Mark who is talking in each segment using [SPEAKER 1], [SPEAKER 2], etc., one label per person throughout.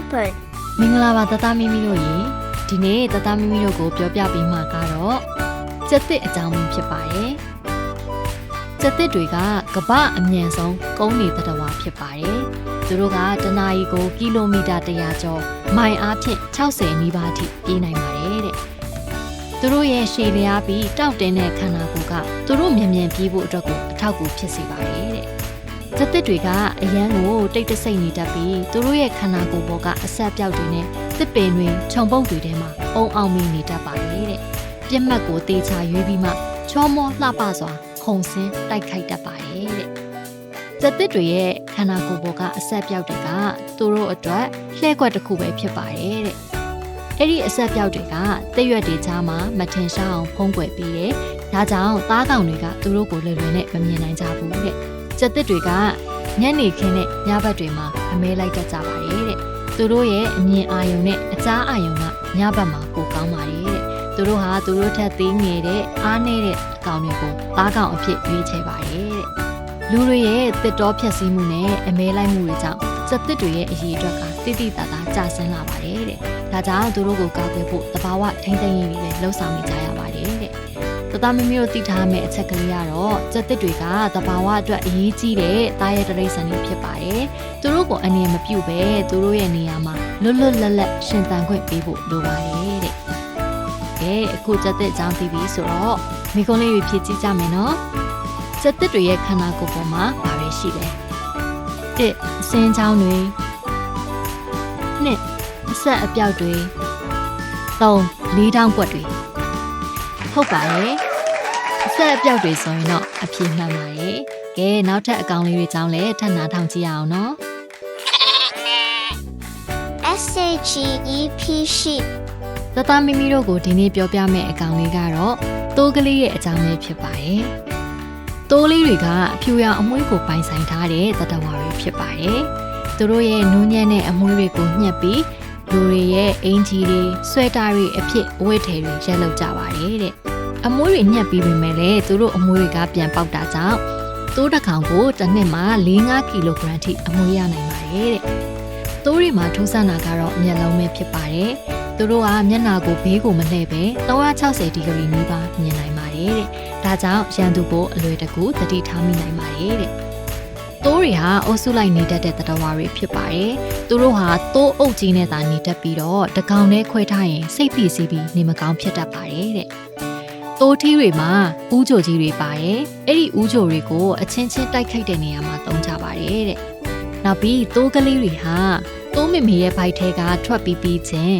[SPEAKER 1] O P A R D leopard.
[SPEAKER 2] မင်္ဂလာပါတသားမီမီတို့ရေဒီနေ့တသားမီမီတို့ကိုပြောပြပေးမှာကတော့စက်သစ်အကြောင်းပဲဖြစ်ပါတယ်စက်သစ်တွေကကမ္ဘာအမြန်ဆုံးကုန်းနေသတ္တဝါဖြစ်ပါတယ်သူတို့ကတနာရီကိုကီလိုမီတာ100ကျော်မိုင်အားဖြင့်60နီးပါးအထိပြေးနိုင်ပါတယ်တဲ့သူတို့ရဲ့ရှည်လျားပြီးတောက်တင်းတဲ့ခန္ဓာကိုယ်ကသူတို့မြန်မြန်ပြေးဖို့အတွက်ကိုအထောက်အကူဖြစ်စေပါတယ်တဲ့ ဇက်သစ်တွေကအရန်ကိုတိတ်တဆိတ်နေတတ်ပြီးသူတို့ရဲ့ခန္ဓာကိုယ်ပေါ်ကအဆက်ပြောက်တွေနဲ့တစ်ပင်တွေခြုံပုတ်တွေထဲမှာအုံအောင်မိနေတတ်ပါလေတဲ့ပြက်မှတ်ကိုတေချာရွေးပြီးမှချောမောလှပစွာခုံစင်းတိုက်ခိုက်တတ်ပါတယ်တဲ့ဇက်သစ်တွေရဲ့ခန္ဓာကိုယ်ပေါ်ကအဆက်ပြောက်တွေကသူတို့အတွက်လှဲ့ကွက်တစ်ခုပဲဖြစ်ပါတယ်တဲ့အဲ့ဒီအဆက်ပြောက်တွေကတက်ရွက်တွေကြားမှာမထင်ရှားအောင်ဖုံးကွယ်ပြီးတယ်ဒါကြောင့်သားကောင်တွေကသူတို့ကိုလွယ်လွယ်နဲ့မမြင်နိုင်ကြဘူးတဲ့ ကြက်သစ်တွေကညနေခင်းနဲ့ညဘက်တွေမှာအမဲလိုက်တတ်ကြပါတယ်တဲ့သူတို့ရဲ့အမြင်အာရုံနဲ့အကြားအာရုံကညဘက်မှာပိုကောင်းပါတယ်တဲ့သူတို့ဟာသူတို့ထက်သေးငယ်တဲ့အားနည်းတဲ့အကောင်တွေကိုသားကောင်အဖြစ်ရွေးချယ်ပါတယ်တဲ့လူတွေရဲ့တစ်တော်ဖြက်စီးမှုနဲ့အမဲလိုက်မှုတွေကြောင့်ကြက်သစ်တွေရဲ့အရေးအတွက်ကတိတိတတ်တာကျဆင်းလာပါတယ်တဲ့ဒါကြောင့်သူတို့ကိုကာကွယ်ဖို့တဘာဝထိမ့်သိမ်းရေးတွေလည်းလှုံ့ဆော်နေကြရပါတယ်တဲ့တ သားမမီတို့သိထားမယ့်အချက်ကလေးကတော့စက်သစ်တွေကတဘာဝအတွက်အရေးကြီးတဲ့သားရဲတရိတ်ဆန်တွေဖြစ်ပါတယ်။သူတို့ကိုအနေမပြုတ်ပဲသူတို့ရဲ့နေရာမှာလွတ်လွတ်လပ်လပ်ရှင်သန်ခွင့်ပေးဖို့လိုပါတယ်တဲ့။ကဲအခုစက်သစ်အကြောင်းသိပြီဆိုတော့မိကုံးလေးတွေဖြည့်ကြည့်ကြမယ်နော်။စက်သစ်တွေရဲ့ခန္ဓာကိုယ်ပေါ်မှာဘာတွေရှိလဲ။တစ်အစင်းချောင်းတွေနှစ်အဆက်အပြောက်တွေသုံးလေးတောင်းကွက်တွေဟုတ်ပါတယ်အ ဆက်အပြောက်တွေဆိုရင်တော့အပြည့်မှန်ပါတယ်ကဲနောက်ထပ်အကောင်လေးတွေကြောင်းလည်းထပ်နာထောင်ကြည့်ရအောင်နော်
[SPEAKER 1] S H E E P sheep.
[SPEAKER 2] သသားမိမိတို့ကိုဒီနေ့ပြောပြမယ့်အကောင်လေးကတော့တိုးကလေးရဲ့အကြောင်းလေးဖြစ်ပါတယ်တိုးလေးတွေကအဖြူရောင်အမွှေးကိုပိုင်ဆိုင်ထားတဲ့သတ္တဝါတွေဖြစ်ပါတယ်သူတို့ရဲ့နူးညံ့တဲ့အမွှေးတွေကိုညှက်ပြီးလူတွေရဲ့အင်ဂျီတွေဆွဲတာတွေအဖြစ်အဝတ်ထည်တွေရက်လောက်ကြပါတယ်တဲ့ အမွှေးတွေညှက်ပြီးပြီမဲ့လေသူတို့အမွှေးတွေကပြန်ပေါက်တာကြောင့်တိုးတစ်ကောင်ကိုတစ်နှစ်မှာ4-5ကီလိုဂရမ်ထိအမွှေးရနိုင်ပါတယ်တဲ့တိုးတွေမှာထူးဆန်းတာကတော့မျက်လုံးပဲဖြစ်ပါတယ်သူတို့ကမျက်နှာကိုဘေးကိုမလှည့်ပဲ360ဒီဂရီနီးပါးမြင်နိုင်ပါတယ်တဲ့ဒါကြောင့်ရန်သူကိုအလွယ်တကူသတိထားမိနိုင်ပါတယ်တဲ့တိုးတွေဟာအုပ်စုလိုက်နေတတ်တဲ့သတ္တဝါတွေဖြစ်ပါတယ်။သူတို့ဟာတိုးအုပ်ကြီးနဲ့သာနေတတ်ပြီးတော့တကောင်နဲ့ခွဲထားရင်စိတ်ဖိစီးပြီးနေမကောင်းဖြစ်တတ်ပါတယ်တဲ့။ တိုးထီးတွေမှာဥကြိုကြီးတွေပါတယ်။အဲ့ဒီဥကြိုတွေကိုအချင်းချင်းတိုက်ခိုက်တဲ့နေရာမှာသုံးကြပါတယ်တဲ့။နောက်ပြီးတိုးကလေးတွေဟာတိုးမမေရဲ့ဘိုက်ထဲကထွက်ပြီးပြီးချင်း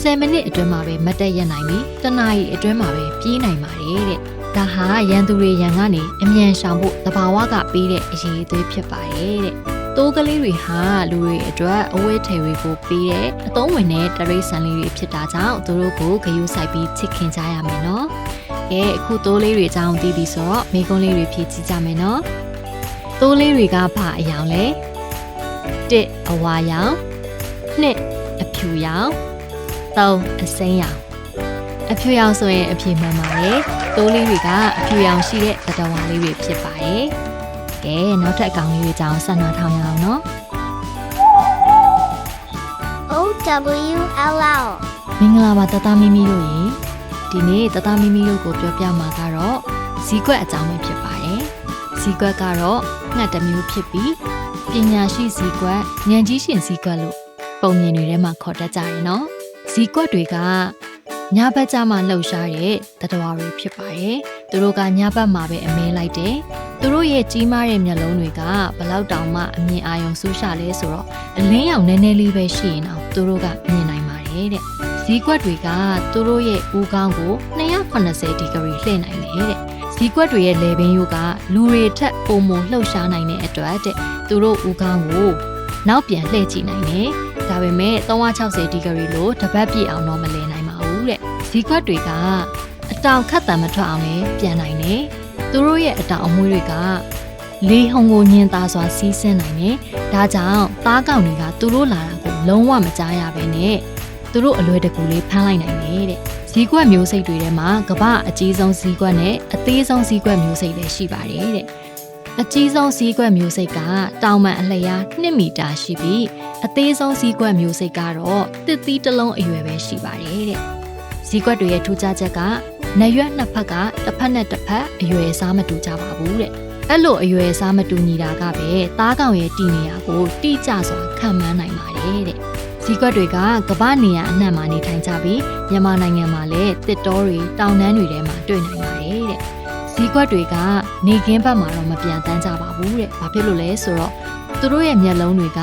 [SPEAKER 2] 10မိနစ်အတွင်းမှာပဲမတ်တက်ရနိုင်ပြီးတနာရီအတွင်းမှာပဲပြေးနိုင်ပါတယ်တဲ့။ဒါဟာရန်သူတွေရန်ကနေအမြန်ရှောင်ဖို့တဘာဝကပေးတဲ့အရေးအသွေးဖြစ်ပါတယ်တဲ့။တိုးကလေးတွေဟာလူတွေအတွက်အဝတ်ထည်တွေကိုပေးတဲ့အသုံးဝင်တဲ့တရိတ်ဆန်လေးတွေဖြစ်တာကြောင့်သူတို့ကိုဂယုစိုက်ပြီးချစ်ခင်ကြရမယ်နော်။ ကဲအခုတိုးလေးတွေအကြောင်းသိပြီဆိုတော့မိကုံးလေးတွေဖြည့်ကြည့်ကြမယ်နော်။တိုးလေးတွေကဘာအယောင်လဲ။တစ်အဝါရောင်နှစ်အဖြူရောင်သုံးအစိမ်းရောင်အဖြူရောင်ဆိုရင်အဖြေမှန်ပါတယ်။တိုးလေးတွေကအဖြူရောင်ရှိတဲ့သတ္တဝါလေးတွေဖြစ်ပါတယ်။ကဲနောက်ထပ်အကောင်လေးတွေကြောင်းဆက်နာထောင်ရအောင်နော်
[SPEAKER 1] O W L L.
[SPEAKER 2] မင်္ဂလာပါတသားမီမီတို့ရေ ဒီနေ့တသားမီမီတို့ကိုပြောပြမှာကတော့ဇီကွက်အကြောင်းပဲဖြစ်ပါတယ်ဇီကွက်ကတော့ငှက်တစ်မျိုးဖြစ်ပြီးပညာရှိဇီကွက်ဉာဏ်ကြီးရှင်ဇီကွက်လို့ပုံမြင်တွေထဲမှာခေါ်တတ်ကြတယ်နော်ဇီကွက်တွေကညဘက်ကျမှလှုပ်ရှားတဲ့တတဝါတွေဖြစ်ပါတယ်သူတို့ကညဘက်မှာပဲအမဲလိုက်တယ်သူတို့ရဲ့ကြီးမားတဲ့မျက်လုံးတွေကဘလောက်တောင်မှအမြင်အာရုံစူးရှလဲဆိုတော့အလင်းရောင်နည်းနည်းလေးပဲရှိရင်တော့သူတို့ကမြင်နိုင်ပါတယ်တဲ့ ဈီးကွက်တွေကသူတို့ရဲ့ဦးခေါင်းကို280ဒီဂရီလှည့်နိုင်တယ်တဲ့ဈီးကွက်တွေရဲ့လေပင်ယိုကလူတွေထက်ပုံမလှုပ်ရှားနိုင်တဲ့အတွက်တဲ့သူတို့ဦးခေါင်းကိုနောက်ပြန်လှည့်ကြည့်နိုင်တယ်ဒါပေမဲ့360ဒီဂရီလို့တပတ်ပြည့်အောင်တော့မလဲနိုင်ပါဘူးတဲ့ဈီးကွက်တွေကအတောင်ခတ်တံမထွက်အောင်လဲပြန်နိုင်တယ်သူတို့ရဲ့အတောင်အမွှေးတွေကလေဟုံကိုညင်သားစွာစီးဆင်းနိုင်တယ်ဒါကြောင့်သားကောင်တွေကသူတို့လာတာကိုလုံးဝမကြားရဘဲနဲ့ သူတို့အလွယ်တကူလေးဖမ်းလိုက်နိုင်တယ်တဲ့ဇီးကွက်မျိုးစိတ်တွေထဲမှာကမ္ဘာအကြီးဆုံးဇီးကွက်နဲ့အသေးဆုံးဇီးကွက်မျိုးစိတ်လည်းရှိပါတယ်တဲ့အကြီးဆုံးစည်းကွက်မျိုးစိတ်ကတောင်မှန်အလျား2မီတာရှိပြီးအသေးဆုံးစည်းကွက်မျိုးစိတ်ကတော့တစ်သီးတစ်လုံးအရွယ်ပဲရှိပါတယ်တဲ့စည်းကွက်တွေရဲ့ထူးခြားချက်ကနရွက်နှစ်ဖက်ကတစ်ဖက်နဲ့တစ်ဖက်အရွယ်စားမတူကြပါဘူးတဲ့အဲ့လိုအရွယ်စားမတူညီတာကပဲသားကောင်ရဲ့တည်နေရာကိုတိကျစွာခံမှန်းနိုင်ပါတယ်တဲ့ စည်းကွက်တွေကကမ္ဘာနေရာအနှံ့မှာနေထိုင်ကြပြီးမြန်မာနိုင်ငံမှာလည်းတစ်တောတွေတောင်တန်းတွေထဲမှာတွေ့နိုင်ပါတယ်တဲ့ဈေးကွက်တွေကနေကင်းဘက်မှာတော့မပြန်တန်းကြပါဘူးတဲ့။ဘာဖြစ်လို့လဲဆိုတော့သူတို့ရဲ့မျက်လုံးတွေက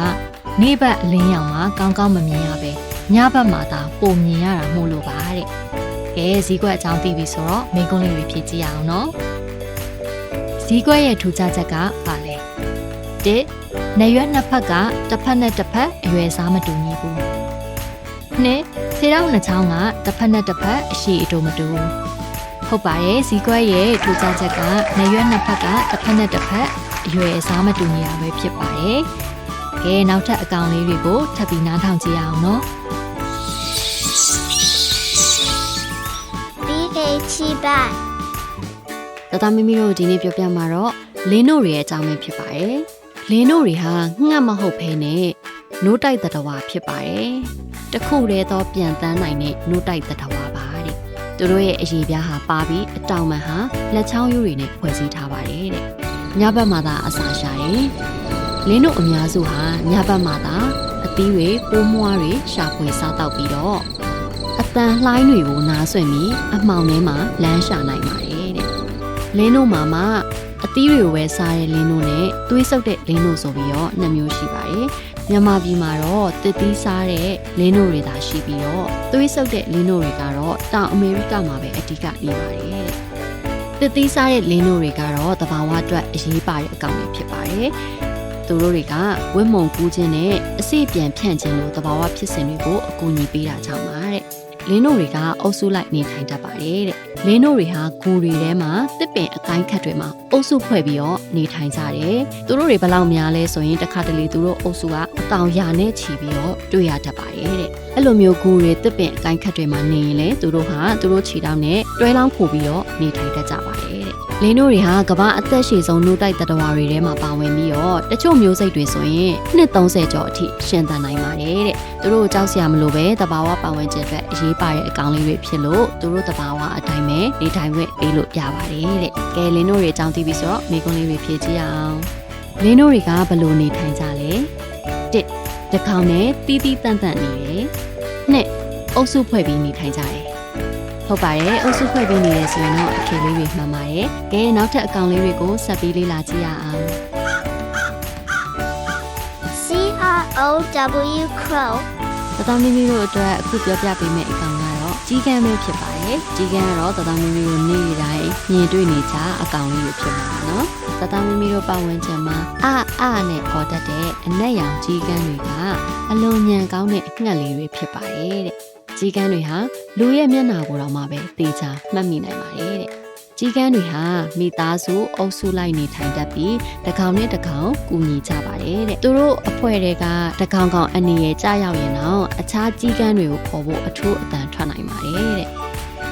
[SPEAKER 2] နေဘက်အလင်းရောင်မှာကောင်းကောင်းမမြင်ရပဲညဘက်မှာသာပုံမြင်ရတာမို့လို့ပါတဲ့။ကဲဈေးကွက်အကြောင်းသိပြီဆိုတော့မိကုန်းလေးတွေဖြည့်ကြည့်ရအောင်နော်။ဈေးကွက်ရဲ့ထူးခြားချက်ကပါလဲ။တစ် နေရွက်နှစ်ဖက်ကတစ်ဖက်နဲ့တစ်ဖက်အရွယ်စားမတူညီဘူး။နှစ်ခြေထောက်နှစ်ချောင်းကတစ်ဖက်နဲ့တစ်ဖက်အရှိအတူမတူဘူးဟုတ်ပါတယ်ဇီကွက်ရဲ့ထူးခြားချက်ကနေရွက်နှစ်ဖက်ကတစ်ဖက်နဲ့တစ်ဖက်အရွယ်အစားမတူညီတာပဲဖြစ်ပါတယ်။ကဲနောက်ထပ်အကောင်လေးတွေကိုထပ်ပြီးနားထောင်ကြည့်ရအောင်နော်
[SPEAKER 1] BAT bag.
[SPEAKER 2] ။တသားမီမီတို့ဒီနေ့ပြောပြမှာတော့လင်းတို့တွေရဲ့အကြောင်းပဲဖြစ်ပါတယ်။ လင်းတို့တွေဟာငှက်မဟုတ်ဘဲနဲ့နိုးတိုက်တတဝါဖြစ်ပါတယ်။တစ်ခုတည်းသောပြန်တန်းနိုင်တဲ့နိုးတိုက်တတဝါပါတဲ့။သူတို့ရဲ့အရေးပြားဟာပါပြီးအတောင်မှန်ဟာလက်ချောင်းရိုးတွေနဲ့ဖွဲ့စည်းထားပါတယ်တဲ့။ညဘက်မှာသာအစာရှာတယ်။လင်းတို့အများစုဟာညဘက်မှာသာအသီးတွေပိုးမွားတွေရှာဖွေစားတောက်ပြီးတော့အတန်လှိုင်းတွေကိုနားဆွင့်ပြီးအမှောင်ထဲမှာလမ်းရှာနိုင်ပါတယ်တဲ့။လင်းတို့မှာမှ အသီးတွေကိုပဲစားတဲ့လင်းတို့နဲ့သွေးဆုပ်တဲ့လင်းတို့ဆိုပြီးတော့နှစ်မျိုးရှိပါတယ်။မြန်မာပြည်မှာတော့တစ်သီးစားတဲ့လင်းတို့တွေသာရှိပြီးတော့သွေးဆုပ်တဲ့လင်းတို့တွေကတော့တောင်အမေရိကမှာပဲအဓိကနေပါတယ်တဲ့တစ်သီးစားတဲ့လင်းတို့တွေကတော့တဘာဝအတွက်အရေးပါတဲ့အကောင်တွေဖြစ်ပါတယ်။သူတို့တွေကဝတ်မုံကူးခြင်းနဲ့အစိပြန်ဖြန့်ခြင်းလိုတဘာဝဖြစ်စဉ်တွေကိုအကူအညီပေးတာကြောင့်ပါတဲ့။ လင်းတို့တွေကအုပ်စုလိုက်နေထိုင်တတ်ပါတယ်တဲ့။လင်းတို့တွေဟာဂူတွေထဲမှာတစ်ပင်အကိုင်းခတ်တွေမှာအုပ်စုဖွဲ့ပြီးတော့နေထိုင်ကြတယ်။သူတို့တွေဘယ်လောက်များလဲဆိုရင်တစ်ခါတလေသူတို့အုပ်စုကအကောင်ရာနဲ့ချီပြီးတော့တွေ့ရတတ်ပါတယ်တဲ့။အဲ့လိုမျိုးဂူတွေတစ်ပင်အကိုင်းခတ်တွေမှာနေရင်လေသူတို့ဟာသူတို့ခြေထောက်နဲ့တွဲလောင်းဖို့ပြီးတော့နေထိုင်တတ်ကြပါတယ်တဲ့။ လင်းတို့တွေဟာကမ္ဘာအသက်ရှည်ဆုံးနှုတ်တိုက်တတဝါတွေထဲမှာပါဝင်ပြီးတော့တချို့မျိုးစိတ်တွေဆိုရင်နှစ်30ကျော်အထိရှင်သန်နိုင်ပါတယ်တဲ့။သူတို့ကိုကြောက်စရာမလိုပဲတဘာဝပါဝင်ခြင်းအတွက်အရေးပါတဲ့အကောင်လေးတွေဖြစ်လို့သူတို့တဘာဝအတိုင်းပဲနေထိုင်ခွင့်ပေးလို့ရပါတယ်တဲ့။ကဲလင်းတို့တွေအကြောင်းသိပြီဆိုတော့မိကုန်းလေးတွေဖြည့်ကြည့်အောင်။လင်းတို့တွေကဘယ်လိုနေထိုင်ကြလဲ။တစ်တစ်ကောင်နဲ့တီးတီးတန့်တန့်နေတယ်။နှစ်အုပ်စုဖွဲ့ပြီးနေထိုင်ကြတယ်။ ဟုတ်ပါတယ်အုပ်စုဖွဲ့ပြီးနေရဆိုရင်တော့အဖြေလေးတွေမှန်ပါတယ်။ကဲနောက်ထပ်အကောင်လေးတွေကိုဆက်ပြီးလေ့လာကြည့်ရအောင်
[SPEAKER 1] C R O W crow.
[SPEAKER 2] တသားမီမီတို့အတွက်အခုပြောပြပေးမယ့်အကောင်ကတော့ကြီးကန်းပဲဖြစ်ပါတယ်ကြီးကန်းကတော့တသားမီမီတို့နေ့တိုင်းမြင်တွေ့နေကြအကောင်လေးတွေဖြစ်မှာပါနော်တသားမီမီတို့ပတ်ဝန်းကျင်မှာအအနဲ့ပေါ်တတ်တဲ့အနက်ရောင်ကြီးကန်းတွေကအလွန်ညံကောင်းတဲ့အငှက်လေးတွေဖြစ်ပါတယ်တဲ့ ကြီးကန်းတွေဟာလူရဲ့မျက်နှာကိုတော့မှပဲတေချာမှတ်မိနိုင်ပါတယ်တဲ့ကြီးကန်းတွေဟာမိသားစုအုပ်စုလိုက်နေထိုင်တတ်ပြီးတစ်ကောင်နဲ့တစ်ကောင်ကူညီကြပါတယ်တဲ့သူတို့အဖွဲ့တွေကတစ်ကောင်ကောင်အနေရဲ့ကြားရောက်ရင်တော့အခြားကြီးကန်းတွေကိုခေါ်ဖို့အထူးအတန်ထွက်နိုင်ပါတယ်တဲ့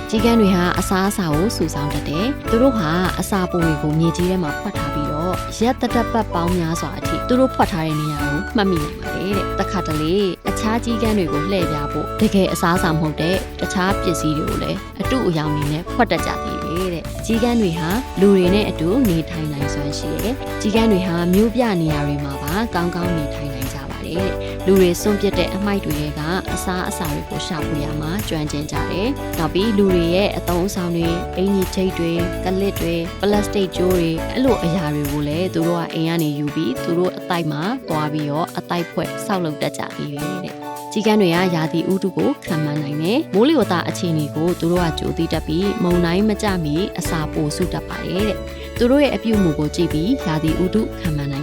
[SPEAKER 2] ကြီးကန်းတွေဟာအစားအစာကိုစုဆောင်းတတ်တယ်သူတို့ဟာအစာပုံတွေကိုမြေကြီးထဲမှာဖွက်ထားပြီးတော့ရက်တတက်ပတ်ပေါင်းများစွာအထိသူတို့ဖွက်ထားတဲ့နေရာကိုမှတ်မိနိုင်ပါတယ်တဲ့တစ်ခါတလေအ ခြားကြီးကန်းတွေကိုလှည့်ပြဖို့တကယ်အစားအစာမဟုတ်တဲ့တခြားပစ္စည်းတွေကိုလည်းအတုအယောင်နေနဲ့ဖွက်တတ်ကြသေးတယ်တဲ့ကြီးကန်းတွေဟာလူတွေနဲ့အတူနေထိုင်နိုင်စွမ်းရှိတယ်ကြီးကန်းတွေဟာမျိုးပြနေရာတွေမှာပါကောင်းကောင်းနေထိုင်နိုင်ကြပါ တယ်တဲ့လူတွေစွန့်ပစ်တဲ့အမိုက်တွေကအစားအစာတွေကိုရှာဖွေရမှာကျွမ်းကျင်ကြတယ်နောက်ပြီးလူတွေရဲ့အသုံးအဆောင်တွေအင်ကြီးချိတ်တွေကလစ်တွေပလတ်စတစ်ကြိုးတွေအဲ့လိုအရာတွေကိုလည်းသူတို့ကအိမ်ကနေယူပြီးသူတို့အတိုက်မှာသွားပြီးတော့အတိုက်ဖွဲ့ဆောက်လုပ်တတ်ကြပြီတဲ့ကြီးကန်းတွေကယာတီဥတုကိုခံမှန်းနိုင်တယ်။မိုးလေဝသအခြေအနေကိုသူတို့ကကြိုသိတတ်ပြီးမုံတိုင်းမကြမီအစာပိုစုတတ်ပါတယ်တဲ့။သူတို့ရဲ့အပြုအမူကိုကြည့်ပြီးယာတီဥတုခံမှန်းနိုင်ပါတယ်တဲ့။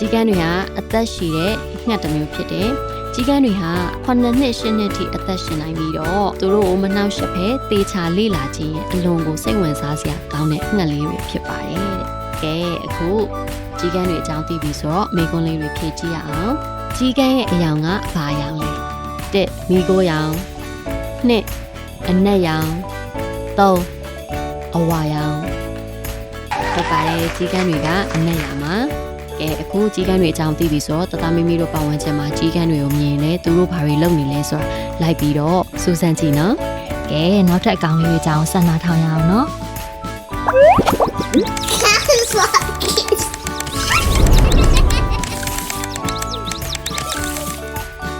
[SPEAKER 2] ကြီးကန်းတွေဟာအသက်ရှည်တဲ့ငှက်တစ်မျိုးဖြစ်တယ်။ကြီးကန်းတွေဟာ9နှစ်10နှစ်ထိအသက်ရှင်နိုင်ပြီးတော့သူတို့ကိုမနှောက်ယှက်ပဲတေချာလေ့လာခြင်းရဲ့အလွန်ကိုစိတ်ဝင်စားစရာကောင်းတဲ့ငှက်လေးတွေဖြစ်ပါတယ်တဲ့။ကဲအခုကြီးကန်းတွေအကြောင်းသိပြီဆိုတော့မိကွန်းလေးတွေဖြည့်ကြည့်ရအောင်။ကြီးကန်းရဲ့အယောင်ကဘာယောင်လဲ။တစ်မိကိုယောင်နှစ်အနက်ယောင်သုံးအဝါယောင်ဟုတ်ပါတယ်ကြီးကန်းတွေကအနက်ရမှာ ကဲအခုကြီးကန်းတွေအကြောင်းသိပြီဆိုတော့တသားမီမီတို့ပတ်ဝန်းကျင်မှာကြီးကန်းတွေကိုမြင်ရင်လည်းသူတို့ဘာတွေလုပ်နေလဲဆိုတာလိုက်ပြီးတော့စူးစမ်းကြည့်နော်ကဲနောက်ထပ်အကောင်လေးတွေအကြောင်းဆက်နာထောင်ရအောင်နော်